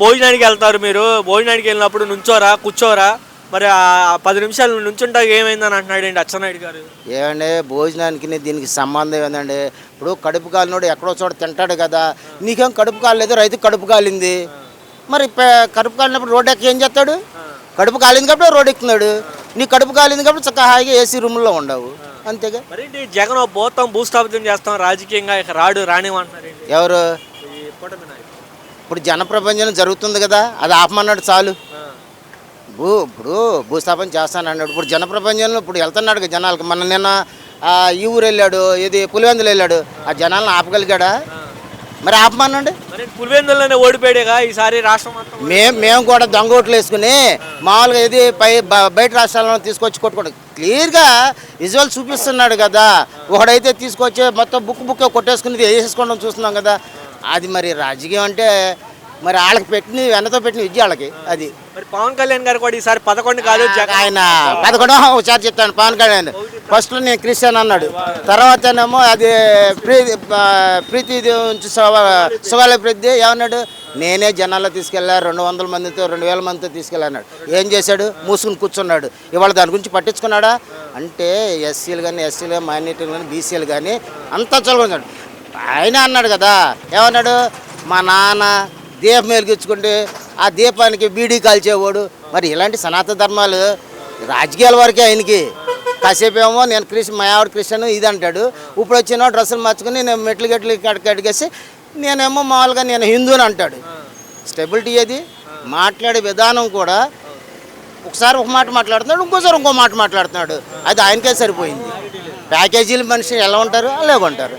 భోజనానికి వెళ్తారు మీరు. భోజనానికి వెళ్ళినప్పుడు నుంచోరా కూర్చోరా. మరి ఆ పది నిమిషాలు నుంచుంటా ఏమైందని అంటున్నాడు అండి అచ్చెన్నాయుడు గారు? ఏమండి భోజనానికి దీనికి సంబంధం ఏందండి? ఇప్పుడు కడుపు కాలినోడు ఎక్కడో చోట తింటాడు కదా. నీకేం కడుపు కాలేదు రైతు కడుపు కాలింది. మరి కడుపు కాలినప్పుడు రోడ్ ఎక్కి ఏం చేస్తాడు? కడుపు కాలింది కాబట్టి రోడ్ ఎక్కుతున్నాడు. నీ కడుపు కాలింది కాబట్టి చక్కగా హాయిగా ఏసీ రూమ్లో ఉండవు. అంతేగా? మరేంటి జగన్ పోతాం భూస్థాపితం చేస్తాం రాజకీయంగా రాడు రానివ్వంటున్నారండి ఎవరు. ఇప్పుడు జనప్రపంచం జరుగుతుంది కదా అది ఆపమన్నాడు చాలు. భూ ఇప్పుడు భూస్థాపన చేస్తానన్నాడు ఇప్పుడు జనప్రపంచంలో ఇప్పుడు వెళ్తున్నాడు జనాలకు. మన నిన్న ఈ ఊరు వెళ్ళాడు ఇది పులివెందులు వెళ్ళాడు. ఆ జనాలను ఆపగలిగాడా? మరి ఆపమనండి మరి పులివెందుల్లోనే ఓడిపోయాడుగా ఈసారి రాష్ట్రం మేము మేము కూడా దొంగ ఓట్లు వేసుకుని మామూలుగా ఇది పై బయట రాష్ట్రాలను తీసుకొచ్చి కొట్టుకోవడం. క్లియర్గా విజువల్ చూపిస్తున్నాడు కదా. ఒకడైతే తీసుకొచ్చి మొత్తం బుక్ బుక్ కొట్టేసుకుని వేసేసుకోవడం చూస్తున్నాం కదా. అది మరి రాజకీయం అంటే మరి వాళ్ళకి పెట్టిన వెన్నతో పెట్టిన విద్య వాళ్ళకి అది. మరి పవన్ కళ్యాణ్ గారు కూడా ఈసారి పదకొండు కాదు ఆయన పదకొండు. ఒకసారి చెప్తాను పవన్ కళ్యాణ్. ఫస్ట్లో నేను క్రిస్టియన్ అన్నాడు. తర్వాత ఏమో అది ప్రీతి ప్రీతి సుగాల ప్రీతి ఏమన్నాడు? నేనే జనాల్లో తీసుకెళ్ళా రెండు వందల మందితో రెండు వేల మందితో తీసుకెళ్ళాడు ఏం చేశాడు? మూసుకుని కూర్చున్నాడు. ఇవాళ దాని గురించి పట్టించుకున్నాడా? అంటే ఎస్సీలు కానీ ఎస్సీలు కానీ మైనార్టీలు కానీ బీసీలు కానీ అంతా చదువుకున్నాడు ఆయన అన్నాడు కదా. ఏమన్నాడు? మా నాన్న దీపం వెలిగించుకుంటే ఆ దీపానికి బీడీ కాల్చేవాడు. మరి ఇలాంటి సనాతన ధర్మాలు రాజకీయాల వరకే ఆయనకి. కాసేపు ఏమో నేను క్రిస్టియన్ మా ఆవిడ క్రిస్టియన్ ఇది అంటాడు. ఇప్పుడు వచ్చిన డ్రెస్సులు మార్చుకుని నేను మెట్లు గట్లు కడికి అడిగేసి నేనేమో మామూలుగా నేను హిందూని అంటాడు. స్టెబిలిటీ ఏది? మాట్లాడే విధానం కూడా ఒకసారి ఒక మాట మాట్లాడుతున్నాడు ఇంకోసారి ఇంకో మాట మాట్లాడుతున్నాడు. అది ఆయనకే సరిపోయింది. ప్యాకేజీలు మనిషి ఎలా ఉంటారు? అలాగే ఉంటారు.